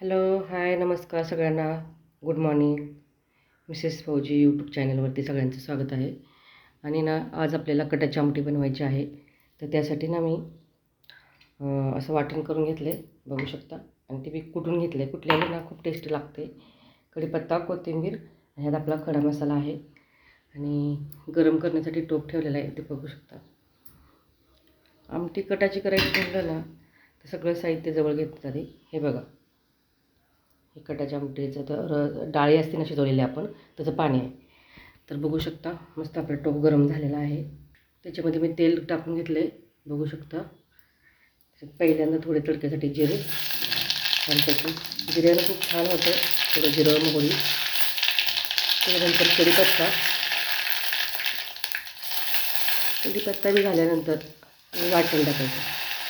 Hello hi नमस्कार सगळ्यांना. Good morning Mrs Fauji YouTube चॅनलवरती सगळ्यांचं स्वागत आहे. आणि ना आज आपल्याला कटाची आमटी बनवायची आहे. तर त्यासाठी ना मी असं वाटण करून घेतले बघू शकता. आणि ते मी कुटून घेतले कुठल्याने ना खूप टेस्टी लागते. कढीपत्ता कोथिंबीर आणि ह्यात आपला खडा मसाला आहे. आणि गरम करण्यासाठी टोप ठेवलेला आहे ते बघू शकता. आमटी कटाची करायची म्हटलं ना तर सगळं साहित्य जवळ घेतलं आधी हे बघा. इकडच्या कटाच्या आमटीचं तर डाळी असते ना शिजवलेली आपण त्याचं पाणी आहे. तर बघू शकता मस्त आपला टोप गरम झालेला आहे. त्याच्यामध्ये मी तेल टाकून घेतलं आहे बघू शकता. पहिल्यांदा थोडे तडक्यासाठी जिरे छानपैकी जिऱ्यानं खूप छान होतं थोडं जिरं मोहरी. त्याच्यानंतर कढीपत्ता. कढीपत्ता बी झाल्यानंतर वाटण टाकायचं.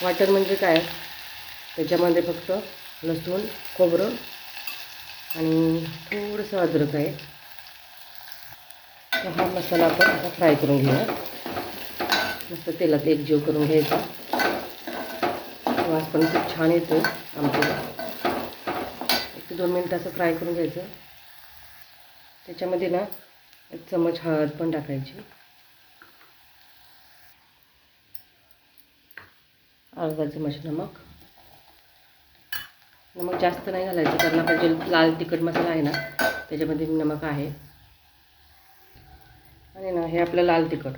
वाटण म्हणजे काय? त्याच्यामध्ये फक्त लसूण खोबरं आणि थोडंसं अद्रक आहे. तर हा मसाला आपण आता फ्राय करून घेऊया मस्त तेलात एक जीव करून घ्यायचा. वास पण खूप छान येतो आमच्या एक ते दोन मिनटं असं फ्राय करून घ्यायचं. त्याच्यामध्ये ना एक चमच हळद पण टाकायची. अर्धा चमच नमक नमक जास्त नाही घालायचं कारण आपला जे लाल तिखट मसाला आहे ना त्याच्यामध्ये नमक आहे. आणि ना हे आपलं लाल तिखट.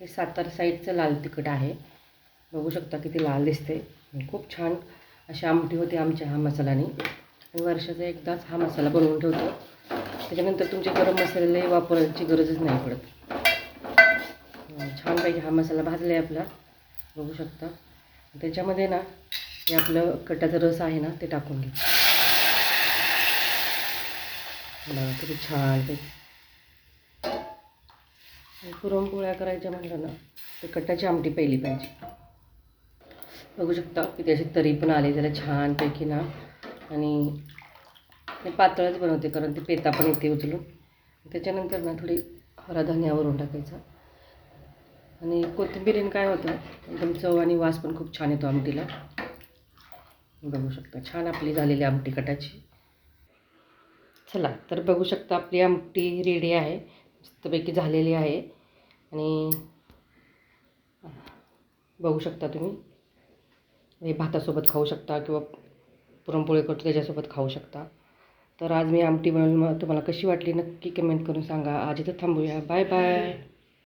हे सातार साईडचं लाल तिखट आहे. बघू शकता किती लाल दिसते. खूप छान अशी आमटी होते आमच्या हा मसाल्याने. आणि वर्षाचा एकदाच हा मसाला बनवून ठेवतो. त्याच्यानंतर तुमचे गरम मसाले वापरायची गरजच नाही पडत. छान छानपैकी हा मसाला भाजला आहे आपला. बघू शकता. त्याच्यामध्ये ना हे आपलं कटाचा रस आहे ना ते टाकून घे. बघा किती छान ते. पुरणपोळ्या करायच्या म्हटलं ना तर कटाची आमटी पहिली पाहिजे. बघू शकता किती अशी तरी पण आली त्याला छानपैकी ना. आणि ते पातळच बनवते कारण ते पेता पण येते उचलून. त्याच्यानंतर ना थोडी हरा धनियावरून टाकायचा. आणि कोथिंबीरीन काय होतं एकदम चव आणि वास पण खूप छान येतो आमटीला. बघू शकता. छान आपली झालेली आमटी कटाची. चला तर बघू शकता आपली आमटी रेडी आहे. मस्तपैकी झालेली आहे. आणि बघू शकता तुम्ही. हे भातासोबत खाऊ शकता किंवा पुरणपोळी करतो त्याच्यासोबत खाऊ शकता. तर आज मी आमटी बनवून तुम्हाला कशी वाटली नक्की कमेंट करून सांगा. आज इथं थांबूया. Bye bye